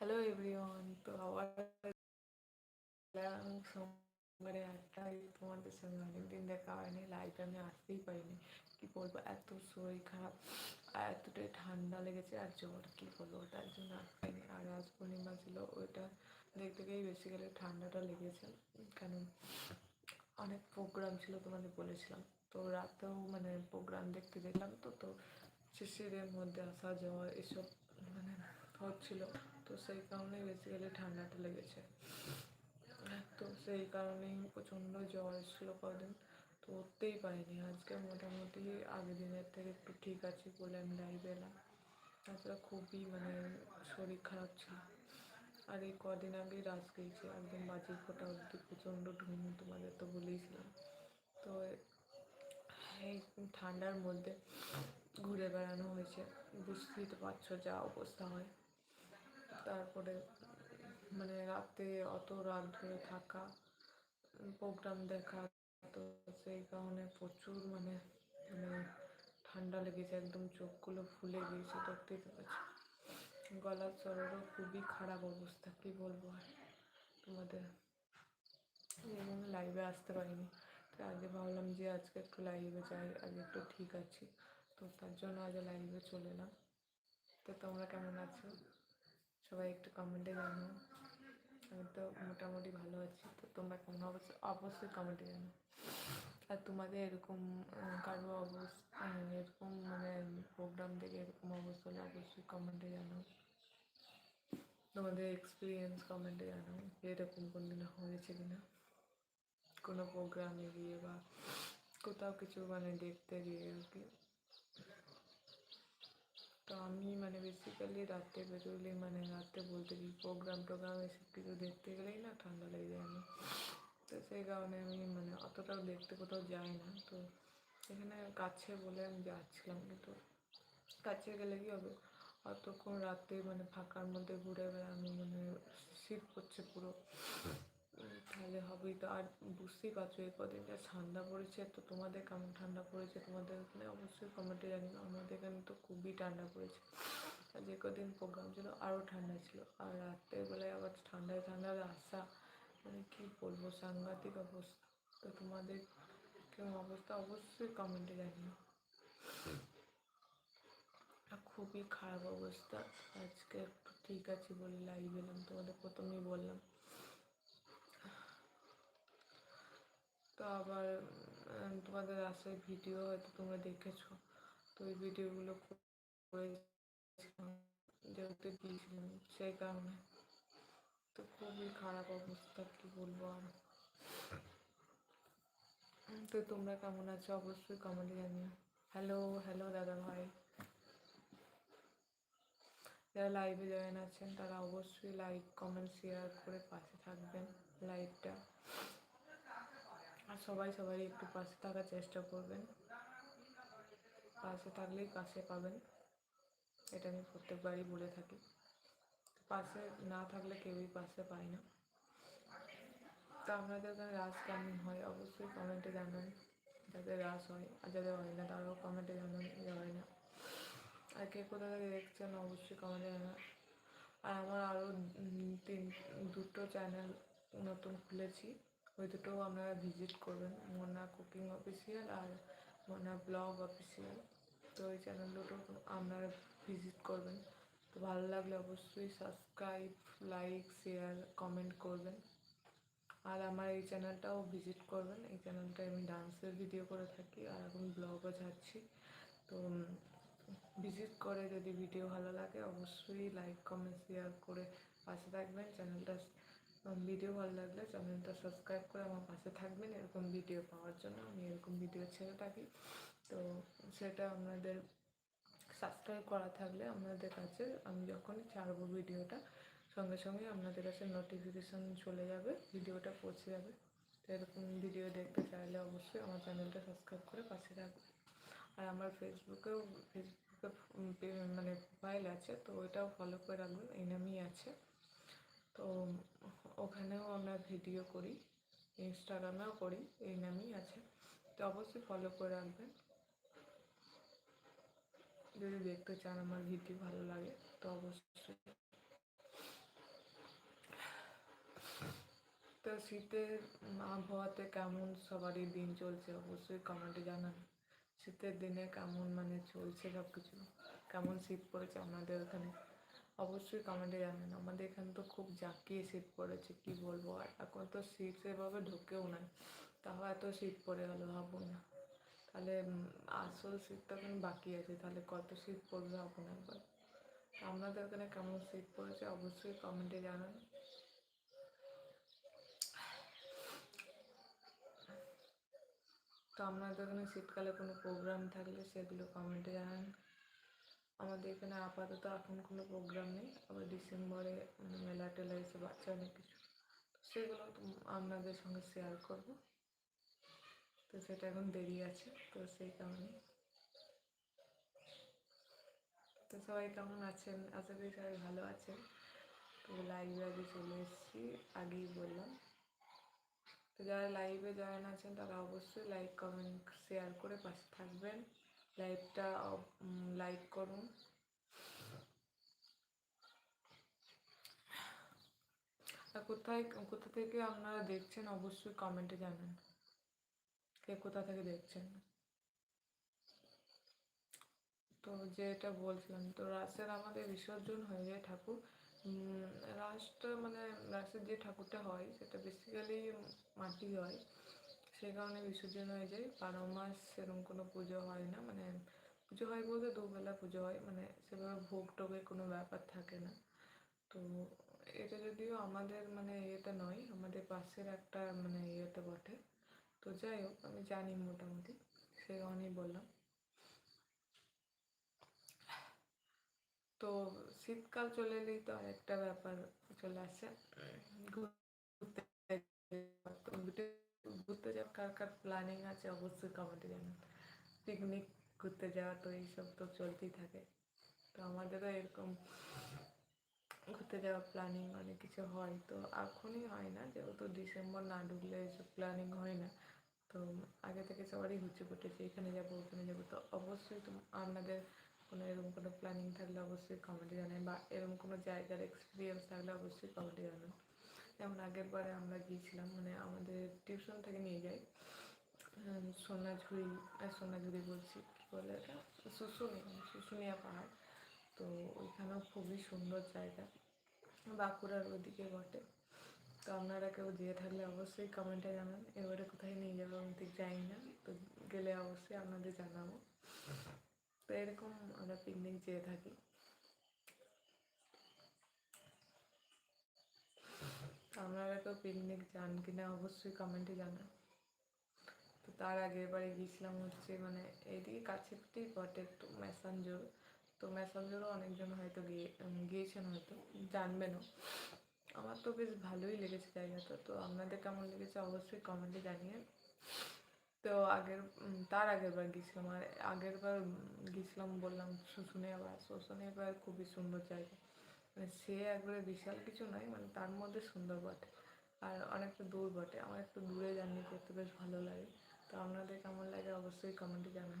Hello everyone তো আবার সোমবারে একটাই তোমাদের সঙ্গে অনেকদিন দেখা হয়নি লাইভে আমি আসতেই পারিনি কি বলব এত শরীর খারাপ আর এতটাই ঠান্ডা লেগেছে আর জ্বর কি বলব তার জন্য আসতেনি আর আজ পূর্ণিমা ছিল ওইটা দেখতে গিয়েই বেসিক্যালি ঠান্ডাটা লেগেছে কারণ অনেক প্রোগ্রাম ছিল তোমাদের বলেছিলাম তো রাতেও মানে প্রোগ্রাম দেখতে দেখলাম তো তো শিশিরের মধ্যে আসা যাওয়া এসব মানে হচ্ছিল তো সেই কারণে বেসিক্যালি ঠান্ডাটা লেগেছে। তো সেই কারণেই প্রচণ্ড জ্বর এসেছিল কদিন। তো উঠতেই পারিনি। আজকে মোটামুটি আগের দিনের থেকে একটু ঠিক আছে বলে আমি লাইভ এলাম। তাছাড়া খুবই মানে শরীর খারাপ ছিল। আর এই কদিন আগেই রাস গিয়েছে একদম বাজি ফোটা অবধি প্রচণ্ড ঢুম তোমাদের তো বলেইছিলাম। তো এই ঠান্ডার মধ্যে ঘুরে বেড়ানো হয়েছে। বুঝতেই তো পারছ যা অবস্থা হয়। তারপরে মানে রাতে অত রাত ধরে থাকা প্রোগ্রাম দেখা, তো সেই কারণে প্রচুর মানে মানে ঠান্ডা লেগেছে, একদম চোখগুলো ফুলে গিয়েছে, দেখতেই তো পাচ্ছি। গলার স্বরেরও খুবই খারাপ অবস্থা, কী বলব আর তোমাদের? এবং লাইভে আসতে পারিনি। তো আগে ভাবলাম যে আজকে একটু লাইভে যাই, আগে একটু ঠিক আছি। তো তার জন্য আজ লাইভে চলে এলাম। তো তোমরা কেমন আছো? সবাই একটু কমেন্টে জানো আমি তো মোটামুটি ভালো আছি, তো তোমরা কেমন অবশ্যই অবশ্যই কমেন্টে জানো আর তোমাদের এরকম কারও অবস্থা এরকম মানে প্রোগ্রাম দেখে এরকম অবস্থা হলে অবশ্যই কমেন্টে জানো তোমাদের এক্সপিরিয়েন্স কমেন্টে জানো এরকম কোন দিন হয়েছে কিনা। কোনো প্রোগ্রামে গিয়ে বা কোথাও কিছু মানে দেখতে গিয়ে আর কি। তো আমি মানে বেসিক্যালি রাত্রে বেরোলে মানে রাত্রে বলতে কি প্রোগ্রাম টোগ্রাম এসব কিছু দেখতে গেলেই না ঠান্ডা লেগে যায় আমি তো সেই কারণে আমি মানে অতটাও দেখতে কোথাও যাই না। তো এখানে কাছে বলে আমি যাচ্ছিলাম কিন্তু কাছে গেলে কি হবে? অতক্ষণ রাতে মানে ফাঁকার মধ্যে ঘুরে বেড়ানো মানে শীত পড়ছে পুরো। তাহলে হবেই তো। আর বুঝতেই পারছ, এই কদিন যা ঠান্ডা পড়েছে, তো তোমাদের কেমন ঠান্ডা পড়েছে? তোমাদের ওখানে অবশ্যই কমেন্টে জানি আমাদের এখানে তো খুবই ঠান্ডা পড়েছে। আর যে কদিন প্রোগ্রাম ছিল আরও ঠান্ডা ছিল। আর রাত্রের বেলায় আবার ঠান্ডায় ঠান্ডার আসা মানে কী বলব, সাংঘাতিক অবস্থা। তো তোমাদের কেমন অবস্থা অবশ্যই কমেন্টে জানিও। খুবই খারাপ অবস্থা। আজকে একটু ঠিক আছে বলে লাইভ এলাম। তোমাদের প্রথমেই বললাম। তো আবার তোমাদের রাস্তায় ভিডিও হয়তো তোমরা দেখেছ। তো ওই ভিডিওগুলো যেহেতু দিয়েছিলাম, সেই কারণে। তো খুবই খারাপ অবস্থা, কি বলব আর। তো তোমরা কেমন আছো? অবশ্যই কমেন্টে জানিও। হ্যালো হ্যালো দাদা ভাই। যারা লাইভে জয়েন আছেন, তারা অবশ্যই লাইক কমেন্ট শেয়ার করে পাশে থাকবেন লাইভটা আর সবাই সবাই একটু পাশে থাকার চেষ্টা করবেন। পাশে থাকলেই পাশে পাবেন। এটা আমি প্রত্যেকবারই বলে থাকি। পাশে না থাকলে কেউই পাশে পায় না। তো আপনাদের এখানে রাস কেমন হয়? অবশ্যই কমেন্টে জানান। যাদের রাস হয় আর যাদের হয় না, তারাও কমেন্টে জানান যে হয় না। আর কে কোথা থেকে দেখছেন, অবশ্যই কমেন্টে জানান। আর আমার আরও তিন, দুটো চ্যানেল নতুন খুলেছি। ওই দুটো আপনারা ভিজিট করবেন, মোনা কুকিং অফিসিয়াল আর মোনা ব্লগ অফিসিয়াল তো ওই চ্যানেল দুটো আপনারা ভিজিট করবেন। তো ভালো লাগলে অবশ্যই সাবস্ক্রাইব লাইক শেয়ার কমেন্ট করবেন। আর আমার এই চ্যানেলটাও ভিজিট করবেন। এই চ্যানেলটায় আমি ডান্সের ভিডিও করে থাকি আর এখন ব্লগও ছাড়ছি। তো ভিজিট করে যদি ভিডিও ভালো লাগে, অবশ্যই লাইক কমেন্ট শেয়ার করে পাশে থাকবেন। চ্যানেলটা ভিডিও ভালো লাগলে চ্যানেলটা সাবস্ক্রাইব করে আমার পাশে থাকবেন। এরকম ভিডিও পাওয়ার জন্য আমি এরকম ভিডিও ছেড়ে থাকি। তো সেটা আপনাদের সাবস্ক্রাইব করা থাকলে আপনাদের কাছে আমি যখনই ছাড়বো ভিডিওটা সঙ্গে সঙ্গে আপনাদের কাছে নোটিফিকেশান চলে যাবে ভিডিওটা পৌঁছে যাবে। তো এরকম ভিডিও দেখতে চাইলে অবশ্যই আমার চ্যানেলটা সাবস্ক্রাইব করে পাশে থাকবে আর আমার ফেসবুকেও ফেসবুকে মানে প্রোফাইল আছে, তো ওইটাও ফলো করে রাখবেন এই আছে। তো ওখানেও আমরা ভিডিও করি, ইনস্টাগ্রামেও করি, এই নামেই আছে। তো অবশ্যই ফলো করে রাখবেন। যদি দেখতে চান আমার ভিডিও ভালো লাগে, তো অবশ্যই। তো শীতের আবহাওয়াতে কেমন সবারই দিন চলছে, অবশ্যই কমেন্টে জানান। শীতের দিনে কেমন মানে চলছে সব কিছু কেমন শীত পড়েছে আমাদের ওখানে? অবশ্যই কমেন্টে জানান আমাদের এখানে তো খুব জাঁকিয়ে শীত পড়েছে, কি বলব? আর এখন তো শীত সেভাবে ঢুকেও নাই। তাও এত শীত পড়ে গেলো, ভাবুন না। তাহলে আসল শীতটা এখন বাকি আছে, তাহলে কত শীত পড়বে ভাবুন একবার। আপনাদের ওখানে কেমন শীত পড়েছে অবশ্যই কমেন্টে জানান। তো আপনাদের ওখানে শীতকালে কোনো প্রোগ্রাম থাকলে সেগুলো কমেন্টে জানান। আমাদের এখানে আপাতত এখন কোনো প্রোগ্রাম নেই। আবার ডিসেম্বরে মানে মেলা টেলা এসে বাচ্চা অনেক কিছু। তো সেগুলো আপনাদের সঙ্গে শেয়ার করব। তো সেটা এখন দেরি আছে, তো সেই কারণে। তো সবাই কেমন আছেন? আশা করি সবাই ভালো আছেন। তো লাইভে আগে চলে এসেছি, আগেই বললাম। তো যারা লাইভে জয়েন আছেন তারা অবশ্যই লাইক কমেন্ট শেয়ার করে পাশে থাকবেন। লাইভটা লাইক করুন। আর কোথায়, কোথা থেকে আপনারা দেখছেন, অবশ্যই কমেন্টে জানান। কে কোথা থেকে দেখছেন? তো যেটা বলছিলাম, তো রাসের আমাদের বিসর্জন হয়ে যায় ঠাকুর। রাসটা মানে রাসের যে ঠাকুরটা হয়, সেটা বেসিক্যালি মাটি হয়। সেই কারণে বিসর্জন হয়ে যায়। বারো মাস সেরকম কোনো পুজো হয় না। মানে পুজো হয় বলতে দুবেলা পুজো হয়। মানে সেভাবে ভোগ টোগের কোনো ব্যাপার থাকে না। তো এটা যদিও আমাদের মানে ইয়েতে নয়, আমাদের পাশের একটা মানে ইয়েতে বটে। তো যাই হোক, আমি জানি মোটামুটি। সে কারণেই বললাম। তো শীতকাল চলে এলেই তো আরেকটা ব্যাপার চলে আসে। ঘুরতে কার কার প্ল্যানিং আছে অবশ্যই কমেন্টে জানান পিকনিক ঘুরতে যাওয়া তো এইসব তো চলতেই থাকে। তো আমাদেরও এরকম ঘুরতে যাওয়ার প্ল্যানিং অনেক কিছু হয়। তো এখনই হয় না, যেহেতু ডিসেম্বর না ঢুকলে এসব প্ল্যানিং হয় না। তো আগে থেকে সবারই হুচে পড়েছে এখানে যাব, ওখানে যাব। তো অবশ্যই তো আপনাদের কোনো এরকম কোনো প্ল্যানিং থাকলে অবশ্যই কমেন্টে জানান বা এরকম কোনো জায়গার এক্সপিরিয়েন্স থাকলে অবশ্যই কমেন্টে জানান যেমন আগের বারে আমরা গিয়েছিলাম মানে আমাদের টিউশন থেকে নিয়ে যাই। সোনাঝুরি সোনাঝুরি বলছি, কী বলে এটা? শুশুনিয়া শুশুনিয়া পাহাড়। তো ওইখানেও খুবই সুন্দর জায়গা। বাঁকুড়ার ওদিকে বটে। তো আপনারা কেউ যেয়ে থাকলে অবশ্যই কমেন্টে জানান, এবারে কোথায় নিয়ে যাব আমি ঠিক জানি না। তো গেলে অবশ্যই আপনাদের জানাব। তো এরকম আমরা পিকনিক যেয়ে থাকি। আপনারা তো পিকনিক যান কিনা অবশ্যই কমেন্টে জানান। তো তার আগের বারে গিয়েছিলাম হচ্ছে মানে এইদিকে কাছে পিঠেই বটে, একটু ম্যাসাঞ্জোর তো ম্যাসাঞ্জোরও অনেকজন হয়তো গিয়ে গিয়েছেন হয়তো, জানবেনও। আমার তো বেশ ভালোই লেগেছে জায়গাটা। তো আপনাদের কেমন লেগেছে অবশ্যই কমেন্টে জানিয়ে। তো আগের তার আগের বার গিয়েছিলাম। আর আগের বার গিয়েছিলাম বললাম, শুশুনিয়া বার শুশুনিয়া বার খুবই সুন্দর জায়গা। মানে সে একবারে বিশাল কিছু নয় মানে তার মধ্যে সুন্দর বটে। আর অনেকটা দূর বটে। আমার একটু দূরে জার্নি করতে বেশ ভালো লাগে। তো আপনাদের কেমন লাগে অবশ্যই কমেন্টে জানান।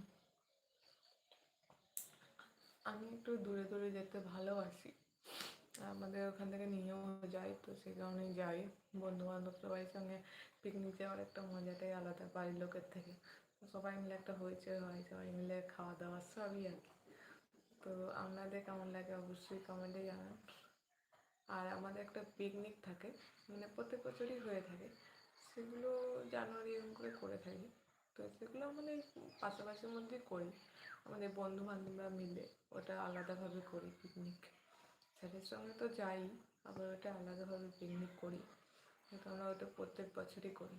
আমি একটু দূরে দূরে যেতে ভালোবাসি। আমাদের ওখান থেকে নিয়েও যাই, তো সেই কারণেই যাই। বন্ধু বান্ধব সবাই সঙ্গে পিকনিক যাওয়ার একটা মজাটাই আলাদা বাড়ির লোকের থেকে। সবাই মিলে একটা হয়েছে হয়, সবাই মিলে খাওয়া দাওয়া সবই আর কি। তো আপনাদের কেমন লাগে? অবশ্যই কমেন্টে জানান। আর আমাদের একটা পিকনিক থাকে মানে প্রত্যেক বছরই হয়ে থাকে। সেগুলো জানুয়ারি এরকম করে করে থাকি। তো সেগুলো মানে পাশাপাশির মধ্যেই করি। আমাদের বন্ধু বান্ধবরা মিলে ওটা আলাদাভাবে করি পিকনিক স্যারের সঙ্গে তো যাই, আবার ওটা আলাদাভাবে পিকনিক করি। কিন্তু আমরা ওটা প্রত্যেক বছরই করি।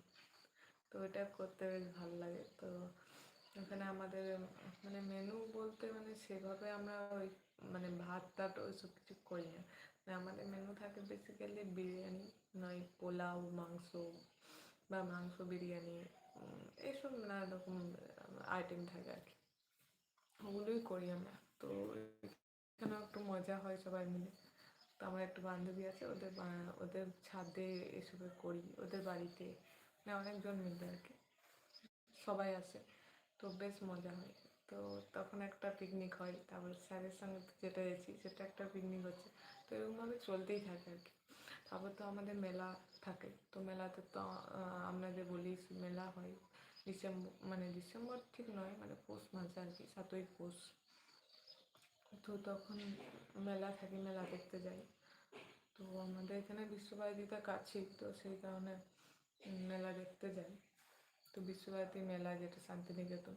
তো ওটা করতে বেশ ভালো লাগে। তো এখানে আমাদের মানে মেনু বলতে মানে সেভাবে আমরা ওই মানে ভাত টাত ওইসব কিছু করি না। মানে আমাদের মেনু থাকে বেসিক্যালি বিরিয়ানি নয় পোলাও, মাংস বা মাংস বিরিয়ানি এইসব নানা রকম আইটেম থাকে আর কি। ওগুলোই করি আমরা। তো এখানেও একটু মজা হয় সবাই মিলে। তো আমার একটা বান্ধবী আছে, ওদের ওদের ছাদে এসবে করি, ওদের বাড়িতে মানে অনেকজন মিলে আর কি। সবাই আসে। তো বেশ মজা হয়। তো তখন একটা পিকনিক হয়, তারপর স্যারের সঙ্গে যেটা এসেছি সেটা একটা পিকনিক হচ্ছে। তো এরকমভাবে চলতেই থাকে আর কি। তারপর তো আমাদের মেলা থাকে। তো মেলাতে তো আমরা যে বলি মেলা হয় ডিসেম্বর মানে ডিসেম্বর ঠিক নয় মানে পৌষ মাসে আর কি, সাতই পৌষ। তো তখন মেলা থাকে, মেলা দেখতে যাই। তো আমাদের এখানে বিশ্বভারতীটা কাছেই, তো সেই কারণে মেলা দেখতে যাই। তো বিশ্বভারতী মেলা যেটা শান্তিনিকেতন,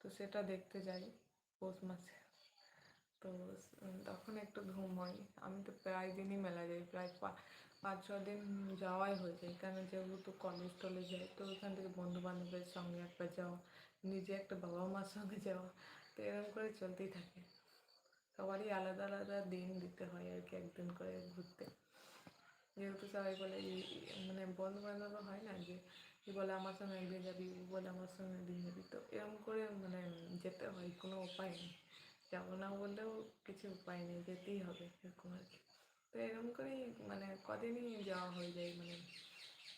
তো সেটা দেখতে যাই পৌষ মাসে। তো তখন একটু ধুম হয়। আমি তো প্রায় দিনই মেলা যাই, প্রায় পাঁচ, ছ দিন যাওয়াই হয়ে যায়। কারণ যেহেতু কলেজ টলেজ যাই, তো ওখান থেকে বন্ধু বান্ধবের সঙ্গে একবার যাওয়া, নিজে একটা বাবা মার সঙ্গে যাওয়া, তো এরকম করে চলতেই থাকে। সবারই আলাদা আলাদা দিন দিতে হয় আর কি একদিন করে ঘুরতে। যেহেতু সবাই বলে মানে বন্ধু বান্ধব হয় না যে বলে আমার সঙ্গে একদিন যাবি, ও বলে আমার সঙ্গে একদিন যাবি। তো এরকম করে মানে যেতে হয়, কোনো উপায় নেই। যাব না বললেও কিছু উপায় নেই, যেতেই হবে এরকম আর কি। তো এরকম করেই মানে কদিনই যাওয়া হয়ে যায় মানে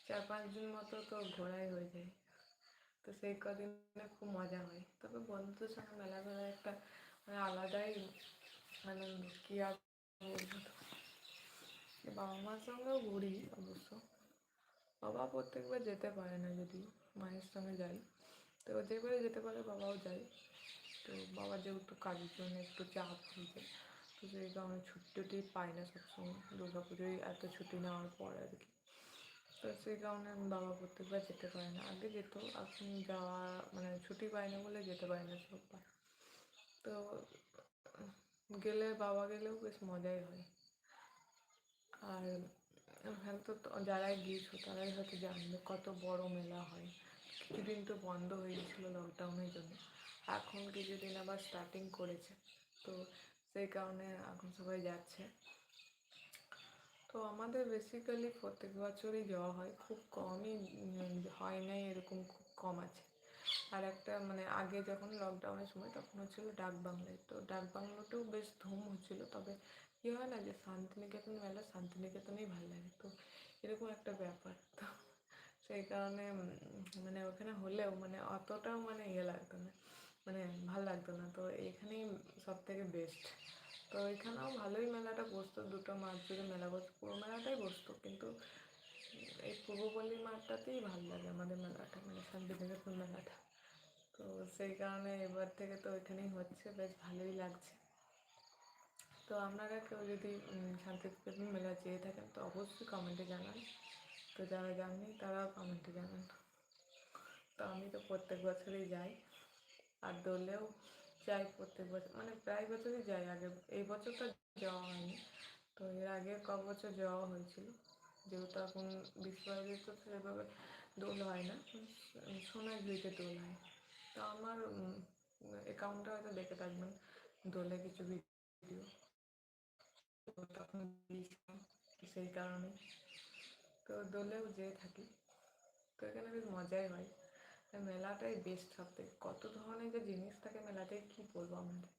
চার পাঁচ দিন মতো তো ঘোরাই হয়ে যায়। তো সেই কদিনে খুব মজা হয়। তবে বন্ধুদের সঙ্গে মেলা মেলা একটা মানে আলাদাই মানে কি আর বলব বাবা মার সঙ্গেও ঘুরি অবশ্য। বাবা প্রত্যেকবার যেতে পারে না যদি মায়ের সঙ্গে যাই। তো যেবারে যেতে পারে বাবাও যায়। তো বাবা যেহেতু কাজের জন্য একটু চাপ হয়ে যায় তো সেই কারণে ছুটি টুটি পায় না সবসময়। দুর্গা পুজোয় এত ছুটি নেওয়ার পর আর কি। তো সেই কারণে বাবা প্রত্যেকবার যেতে পারে না। আগে যেত, এখন যাওয়া মানে ছুটি পায় না বলে যেতে পারে না সববার। তো গেলে, বাবা গেলেও বেশ মজাই হয়। আর ওখানে তো যারাই গিয়েছো, তারাই হয়তো জানবে কত বড় মেলা হয়। কিছুদিন তো বন্ধ হয়ে গেছিল লকডাউনের জন্য। এখন কিছুদিন আবার স্টার্টিং করেছে। তো সেই কারণে এখন সবাই যাচ্ছে। তো আমাদের বেসিক্যালি প্রত্যেক বছরই যাওয়া হয়। খুব কমই হয় নাই এরকম খুব কম আছে। আর একটা মানে আগে যখন লকডাউনের সময় তখন হচ্ছিল ডাক বাংলায় তো ডাক বাংলাতেও বেশ ধুম হচ্ছিল। তবে কি হয় না যে শান্তিনিকেতন মেলা শান্তিনিকেতনেই ভালো লাগে তো এরকম একটা ব্যাপার। তো সেই কারণে মানে ওখানে হলেও মানে অতটাও মানে ইয়ে লাগতো না মানে ভালো লাগতো না। তো এখানেই সব থেকে বেস্ট তো এখানেও ভালোই মেলাটা বসতো, দুটো মাস জুড়ে মেলা বসতো, পুরো মেলাটাই বসতো। কিন্তু এই পূর্বপল্লী মাঠটাতেই ভালো লাগে আমাদের মেলাটা মানে শান্তিনিকেতন মেলাটা। তো সেই কারণে এবার থেকে তো এখানেই হচ্ছে, বেশ ভালোই লাগছে। তো আপনারা কেউ যদি শান্তিনিকেতন মেলা চেয়ে থাকেন তো অবশ্যই কমেন্টে জানান। তো যারা জাননি তারাও কমেন্টে জানান। তো আমি তো প্রত্যেক বছরই যাই। আর দোলেও যাই প্রত্যেক বছর। মানে প্রায় বছরই যাই। আগে এই বছর তো যাওয়া হয়নি। তো এর আগে ক বছর যাওয়া হয়েছিল? যেহেতু এখন বিশ্বভারতীতে তো সেভাবে দোল হয় না। উম, সোনাঝুরিতে দোল হয়। তো আমার অ্যাকাউন্টে হয়তো দেখে থাকবেন। দোলে কিছু ভিডিও তখন সেই কারণে। তো দোলেও যেয়ে থাকি। তো এখানে বেশ মজাই হয়। মেলাটাই বেস্ট সব কত ধরনের যে জিনিস থাকে মেলাতে, কি বলব আমাদের?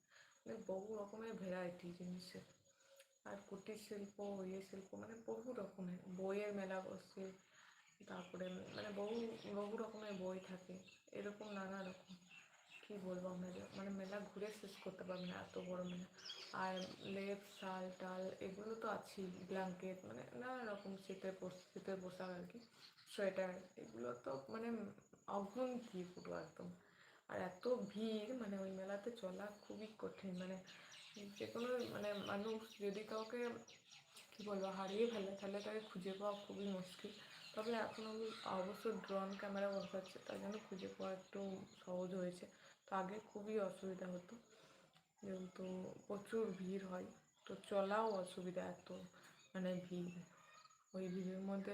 মানে বহু রকমের ভ্যারাইটি জিনিসের। আর কুটির শিল্প ইয়ে শিল্প মানে বহু রকমের। বইয়ের মেলা বসে, তারপরে মানে বহু বহু রকমের বই থাকে। এরকম নানা রকম। কি বলব আপনাদের মানে মেলা ঘুরে শেষ করতে পারবে না এত বড় মেলা। আর লেপ, শাল, টাল, এগুলো তো আছেই, ব্ল্যাঙ্কেট মানে নানা রকম শীতের শীতের পোশাক আর কি, সোয়েটার, এগুলো তো মানে অগ্রন্থি পুরো একদম। আর এত ভিড় মানে ওই মেলাতে চলা খুবই কঠিন মানে যে কোনো মানে মানুষ যদি কাউকে কী বলব, হারিয়ে ফেলে, তাহলে তাকে খুঁজে পাওয়া খুবই মুশকিল। তবে এখন অবশ্য ড্রোন ক্যামেরা বসাচ্ছে, তার জন্য খুঁজে পাওয়া একটু সহজ হয়েছে। তো আগে খুবই অসুবিধা হতো। যেহেতু প্রচুর ভিড় হয়, তো চলাও অসুবিধা এত মানে ভিড়। ওই ভিড়ের মধ্যে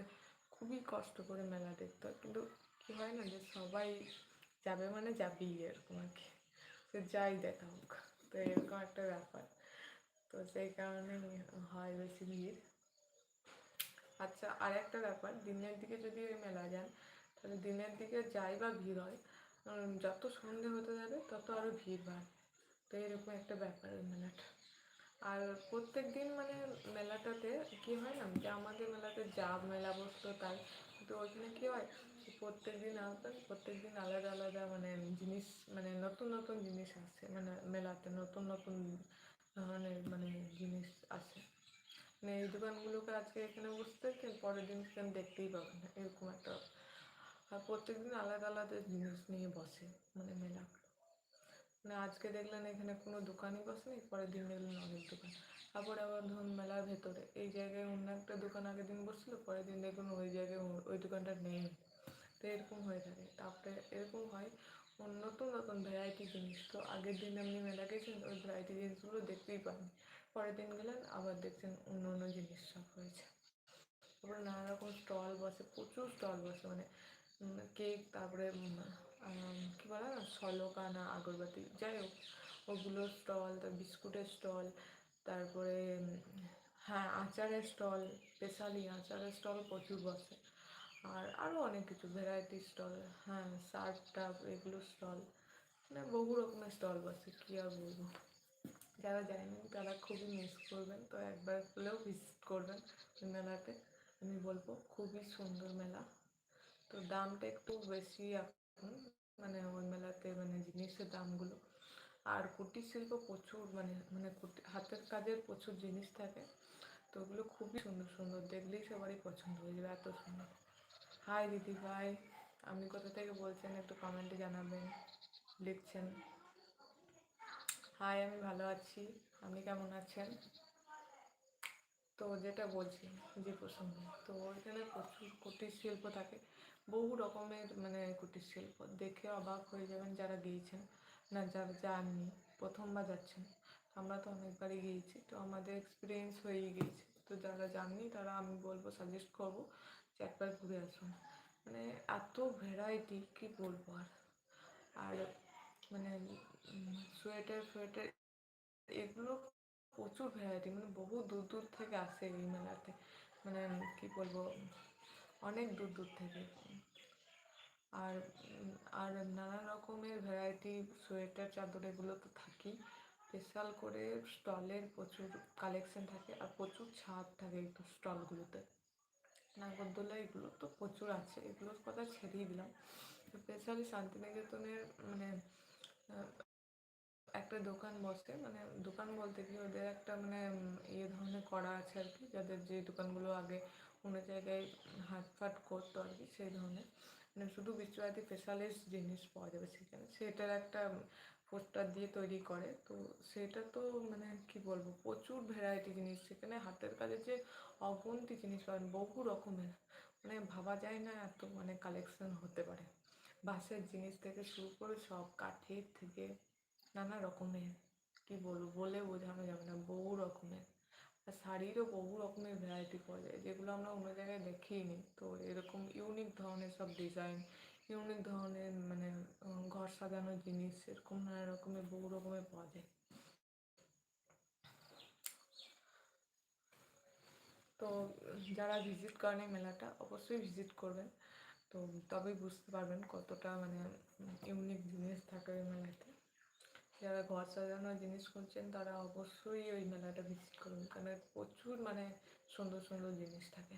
খুবই কষ্ট করে মেলা দেখতে হয়। কিন্তু কী হয় না যে সবাই যাবে মানে যাবেই এরকম আর কি। সে যাই দেখা হোক, তো এরকম একটা ব্যাপার। তো সেই কারণে হয় বেশি ভিড়। আচ্ছা আর একটা ব্যাপার, দিনের দিকে যদি ওই মেলা যান, তাহলে দিনের দিকে যাই বা ভিড় হয় যত সন্ধে হতে যাবে, তত আরও ভিড় বাড়বে। তো এরকম একটা ব্যাপার ওই মেলাটা। আর প্রত্যেক দিন মানে মেলাটাতে কি হয় না, যে আমাদের মেলাতে যা মেলা বসতো তাই। কিন্তু ওইখানে কি হয় প্রত্যেক দিন আসবেন প্রত্যেক দিন আলাদা আলাদা মানে জিনিস মানে নতুন নতুন জিনিস আসে। মানে মেলাতে নতুন নতুন ধরনের মানে জিনিস আসে। মানে এই দোকানগুলোকে আজকে এখানে বসতে পরের দিন সেখানে দেখতেই পাবেন এরকম একটা আর প্রত্যেকদিন আলাদা আলাদা জিনিস নিয়ে বসে মানে মেলা। মানে আজকে দেখলেন এখানে কোনো দোকানই বসেনি, পরের দিন দেখলেন অনেক দোকান। তারপরে আবার ধরুন মেলার ভেতরে, এই জায়গায় অন্য একটা দোকান আগের দিন বসছিল, পরের দিন দেখুন ওই জায়গায় ওই দোকানটা নেই। তো এরকম হয়ে থাকে। তারপরে এরকম হয় নতুন নতুন ভ্যারাইটি জিনিস। তো আগের দিন আপনি মেলা গেছেন, ওই ভ্যারাইটি জিনিসগুলো দেখতেই পাননি। পরের দিন গেলেন, আবার দেখছেন অন্য অন্য জিনিস সব হয়েছে। তারপরে নানা রকম স্টল বসে, প্রচুর স্টল বসে মানে কেক তারপরে কি বলে না সলকানা, আগরবাতি, যাই হোক, ওগুলোর স্টল, তার বিস্কুটের স্টল, তারপরে হ্যাঁ আচারের স্টল, স্পেশালি আচারের স্টল প্রচুর বসে। আর আরও অনেক কিছু, ভ্যারাইটি স্টল হ্যাঁ সার্ফ টাফ এগুলো স্টল মানে বহু রকমের স্টল বসে, কী আর বলব। যারা যায়নি, তারা খুবই মিস করবেন, তো একবার হলেও ভিজিট করবেন ওই মেলাতে। আমি বলব, খুবই সুন্দর মেলা। তো দামটা একটু বেশি এখন মানে ওই মেলাতে মানে জিনিসের দামগুলো। আর কুটির শিল্প প্রচুর মানে মানে হাতের কাজের প্রচুর জিনিস থাকে, তো ওগুলো খুবই সুন্দর সুন্দর। দেখলেই সবারই পছন্দ হয়ে যাবে, এত সুন্দর। হাই দিদি ভাই, আপনি কোথা থেকে বলছেন? একটু কমেন্টে জানাবেন, লিখছেন। হাই, আমি ভালো আছি। আপনি কেমন আছেন? তো যেটা বলছি, যে প্রসঙ্গ। তো ওইখানে প্রচুর কুটির শিল্প থাকে। বহু রকমের মানে কুটির শিল্প। দেখে অবাক হয়ে যাবেন যারা গিয়েছেন না, যারা যাননি, প্রথমবার যাচ্ছেন। আমরা তো অনেকবারই গিয়েছি। তো আমাদের এক্সপিরিয়েন্স হয়েই গিয়েছে। তো যারা যাননি, তারা আমি বলব সাজেস্ট করব যে একবার ঘুরে আসুন। মানে এত ভ্যারাইটি কি বলব আর? আর মানে সোয়েটার সোয়েটার এগুলো প্রচুর ভ্যারাইটি মানে বহু দূর দূর থেকে আসে এই মেলাতে। মানে কি বলব, অনেক দূর দূর থেকে। আর আর নানা রকমের ভ্যারাইটি সোয়েটার চাদর, এগুলো তো থাকেই। স্পেশাল করে স্টলের প্রচুর কালেকশন থাকে আর প্রচুর ছাড় থাকে এই স্টলগুলোতে নাগরদোলা এগুলো তো প্রচুর আছে, এগুলোর কথা ছেড়েই দিলাম। স্পেশালি শান্তিনিকেতনের মানে একটা দোকান বসে মানে দোকান বলতে কি ওদের একটা মানে ইয়ে ধরনের করা আছে আর কি, যাদের যে দোকানগুলো আগে অন্য জায়গায় হাট ফাট করতো আর কি, সেই ধরনের। মানে শুধু বিশ্বভারতী স্পেশালিস্ট জিনিস পাওয়া যাবে সেখানে। সেটার একটা পোস্টার দিয়ে তৈরি করে। তো সেটা তো মানে কি বলব, প্রচুর ভ্যারাইটি জিনিস। সেখানে হাতের কাজে যে অগুন্তি জিনিস পাবেন, বহু রকমের। মানে ভাবা যায় না এত মানে কালেকশন হতে পারে। বাঁশের জিনিস থেকে শুরু করে সব কাঠের থেকে নানা রকমের, কি বলব? বলে বোঝানো যাবে না, বহু রকমের। আর শাড়িরও বহু রকমের ভ্যারাইটি পাওয়া যায়, যেগুলো আমরা অন্য জায়গায় দেখিনি। তো এরকম ইউনিক ধরনের সব ডিজাইন ইউনিক ধরনের মানে ঘর সাজানোর জিনিস, এরকম নানা রকমের, বহু রকমের পাওয়া যায়। তো যারা ভিজিট করেন মেলাটা, অবশ্যই ভিজিট করবেন। তো তবেই বুঝতে পারবেন কতটা মানে ইউনিক জিনিস থাকে ওই মেলাতে। যারা ঘর সাজানোর জিনিস খুঁজছেন, তারা অবশ্যই ওই মেলাটা ভিজিট করুন। কারণ প্রচুর মানে সুন্দর সুন্দর জিনিস থাকে।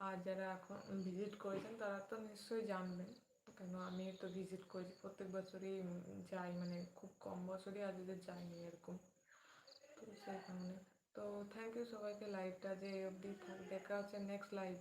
আর যারা এখন ভিজিট করেছেন, তারা তো নিশ্চয়ই জানবেন। কেন, আমি তো ভিজিট করেছি, প্রত্যেক বছরই যাই মানে খুব কম বছরই আজ অব্দি যাইনি এরকম। তো সেই কারণে। তো থ্যাংক ইউ সবাইকে লাইভটা যে অবধি দেখা হচ্ছে নেক্সট লাইভ